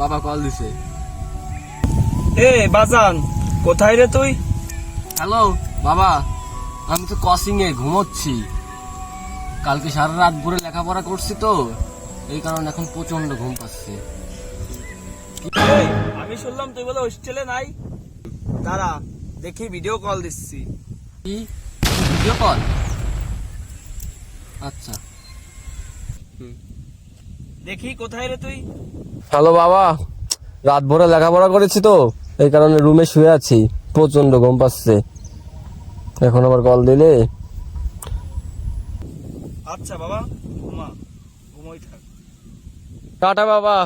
বাবা কল দিছে। এ বাজান কোথায় রে তুই? হ্যালো বাবা আমি তো কসিং এ ঘুমোচ্ছি। কালকে সারা রাত ভরে লেখাপড়া করছি তো এই কারণে এখন প্রচণ্ড ঘুম পাচ্ছে। আমি শুনলাম তুই বলে হোস্টেলে নাই? দাঁড়া দেখি ভিডিও কল দিচ্ছি। কি? ভিডিও কল আচ্ছা। দেখি কোথায় রে তুই? হ্যালো বাবা রাত ভরে লেখাপড়া করেছি তো এই কারণে রুমে শুয়ে আছি প্রচণ্ড ঘুম পাচ্ছে। এখন আবার কল দিলে? আচ্ছা বাবা ঘুমা ঘুমোই থাক। টাটা বাবা।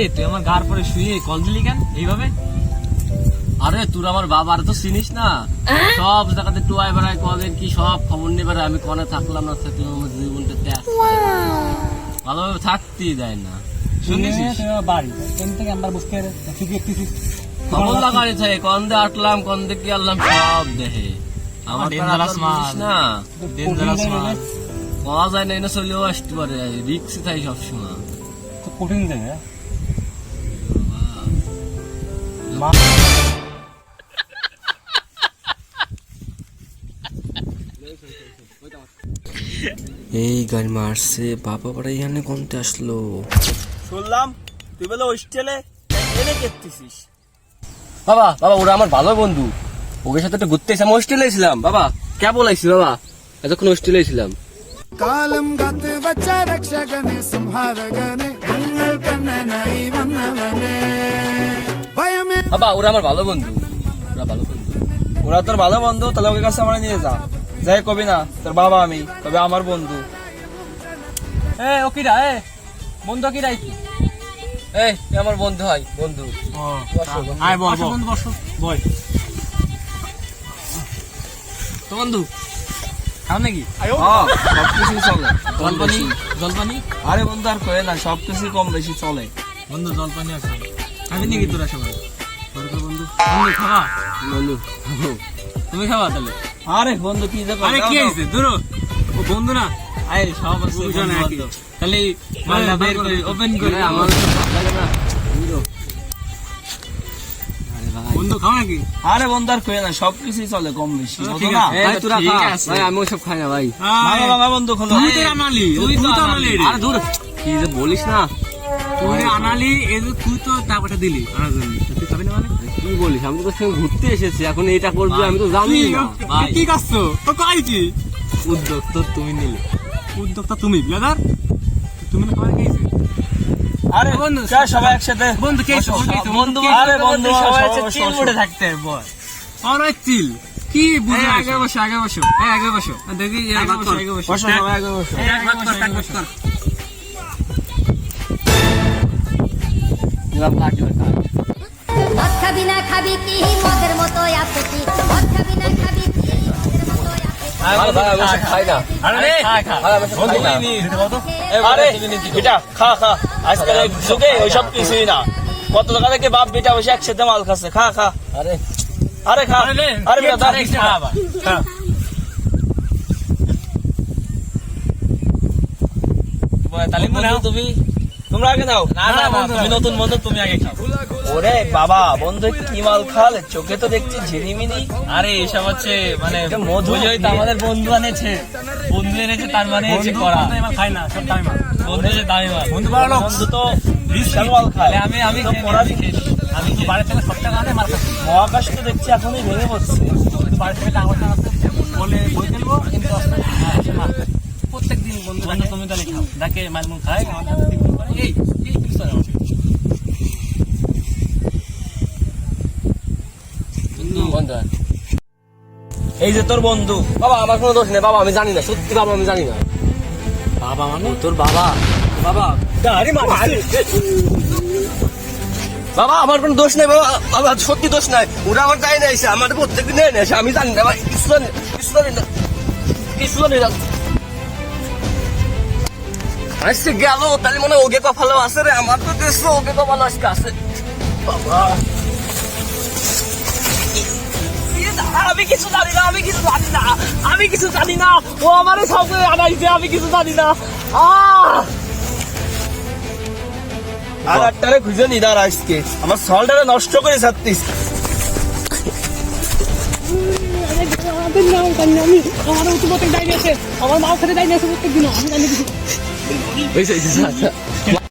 এই তুই আমার গার পরে শুয়ে কল দিলি কেন? এইভাবে? আরে তোর আমার বাবার তো চিনিস না? সব জায়গাতে টুয়াই বেড়ায় কবে কি সব খবর নিয়ে বেড়ায় আমি কনে থাকলাম না থাকলাম আমার জীবনটা ত্যাগ ভালোভাবে থাকতেই দেয় না। শুনিস বাড়ি এখান থেকে আমরা বসতে ঠিক একটু খবর লাগাই থাকে কন্দে আটলাম কন্দে কি আনলাম সব দেহে। আমার Dangerous তো আর বুঝিস মাল। না? ডেঞ্জারাস মাল। পাওয়া যায় না এনে চলেও আসতে পারে রিক্স সবসময়। খুব কঠিন জায়গা এই গান মারছে বাবা বাড়া এখানে কমতে আসলো শুনলাম তুই বলে হোস্টেলে এনে কেটতেছিস বাবা বাবা ওরা আমার ভালো বন্ধু ওকে সাথে একটু ঘুরতে এসে আমি হোস্টেলে ছিলাম বাবা কে বলাইছি বাবা এতক্ষণ হোস্টেলে ছিলাম കാലം കാത്ത് വച്ച രക്ഷകനെ സംഹാരകനെ ഞങ്ങൾ കണ്ണനായി വന്നവനെ ഭയമേ বাবা ওরা আমার ভালো বন্ধু ওরা ভালো বন্ধু ওরা তোর ভালো বন্ধু তাহলে ওকে কাছে আমরা নিয়ে যা যাই কবি না তোর বাবা আমি তবে আমার বন্ধু। এ ও কিরা এ বন্ধু কিরা এই আমার বন্ধু হয় বন্ধু। আয় বল বন্ধু বসো। তো বন্ধু খাও নাকি? হ্যাঁ, সবকিছুই চলে জলপানি? জলপানি? আরে বন্ধু আর কয়ে না সবকিছুই কম বেশি চলে। বন্ধু জলপানি আছে খাবি। নাকি তোরা সবাই? বন্ধু? বন্ধু খাওয়া? বন্ধু। তুমি খাওয়া তাহলে? আরে বন্ধু কি যে আরে কি হয়েছে? দূর ও বন্ধু না? আরে সব আছে কি? মালটা বের করে ওপেন করে আমার বন্ধু খাও নাকি? আরে বন্ধু আর কয়ে না সবকিছুই চলে কম বেশি ভাই, তোরা ঠিক খা। আছে। ভাই আমি ওসব খাই না ভাই। বন্ধু খোলো। তুই তো আনালি তুই তো আনালি আরে দূর কি যে বলিস না। তুই আনালি এই তুই তো টাকাটা দিলি আনার জন্য। তুই খাবি না মানে? কি বলিস? আমি তো সঙ্গে ঘুরতে এসেছি এখন এটা করবি আমি তো জানি কি- না। কি করছ তো কইছি উদ্যোগ তো তুমি নিলে। উদ্যোক্তা তুমি ব্লাদার তুমি না খাবার খেয়েছি। আরে বন্ধু, চল সবাই একসাথে। বন্ধু খেয়েছো বন্ধু আরে বন্ধু সবাই বসো, চিল। মোড়ে থাকতে বল আর চিল কি বুঝে আগে বসো আগে বসো এই আগে বসো। দেখি আগে বসো আগে বসো। আগে বসো। ওইসব কিছুই না। কত টাকা থেকে বাপ বেটা বসে একসাথে মাল খাচ্ছে। খা খা। আরে। আরে খা। আরে বন্ধু তুমি তোমরা আগে নাও না, না, তুমি নতুন বন্ধু তুমি আগে খাও। ওরে বাবা বন্ধু কি মাল খালে? চোখে তো দেখছি ঝিরিমিরি। আরে এসব হচ্ছে মানে মধু। তো আমাদের বন্ধু এনেছে। বন্ধু এনেছে তার মানে এসে করা। খাই না সব দামি মাল। বন্ধু এসে দামি মাল। বন্ধু বড় লোক। বন্ধু তো বিশাল মাল খায়। আমি আমি তো পড়া। আমি তো বাড়ি থেকে সব টাকা আনে মাল খাচ্ছি মহাকাশ তো দেখছি এখনই ভেঙে পড়ছে। বাড়ি থেকে টাকা বলে বই কিন্তু আসলে হ্যাঁ। প্রত্যেক দিন বন্ধু বন্ধু তুমি তাহলে খাও। ডাকে মাল মুল খায় আমাদের সাথে টিফিন করে। এই এই যে তোর বন্ধু। বাবা আমার কোনো দোষ নেই। বাবা আমি জানি না। সত্যি বাবা আমি জানি না। বাবা মানে? তোর বাবা? বাবা গাড়ি বাবা আমার কোনো দোষ নেই। বাবা বাবা সত্যি দোষ নাই। ওরা আমার তাই না এসে আমার প্রত্যেকদিন আমি জানি না। কিছু জানি না, কিছু জানি না। কিছু জানি না। আজকে গেল তাহলে মনে হয় কপালো আছে রে আমার তো কপালো আজকে আছে বাবা আমি কিছু জানি না আমি কিছু জানি না আমি কিছু জানি না ও আমারে সব আনাইছে আমি কিছু জানি না আহ আর একটারে খুঁজে নিদার আজকে আমার সলটারে নষ্ট করে ছাড়তিস আমার উঠে প্রত্যেক ডাইনি আছে আমার মাও খেতে ডাইনি আছে প্রত্যেক দিন আমি জানি কিছু 没事，没事。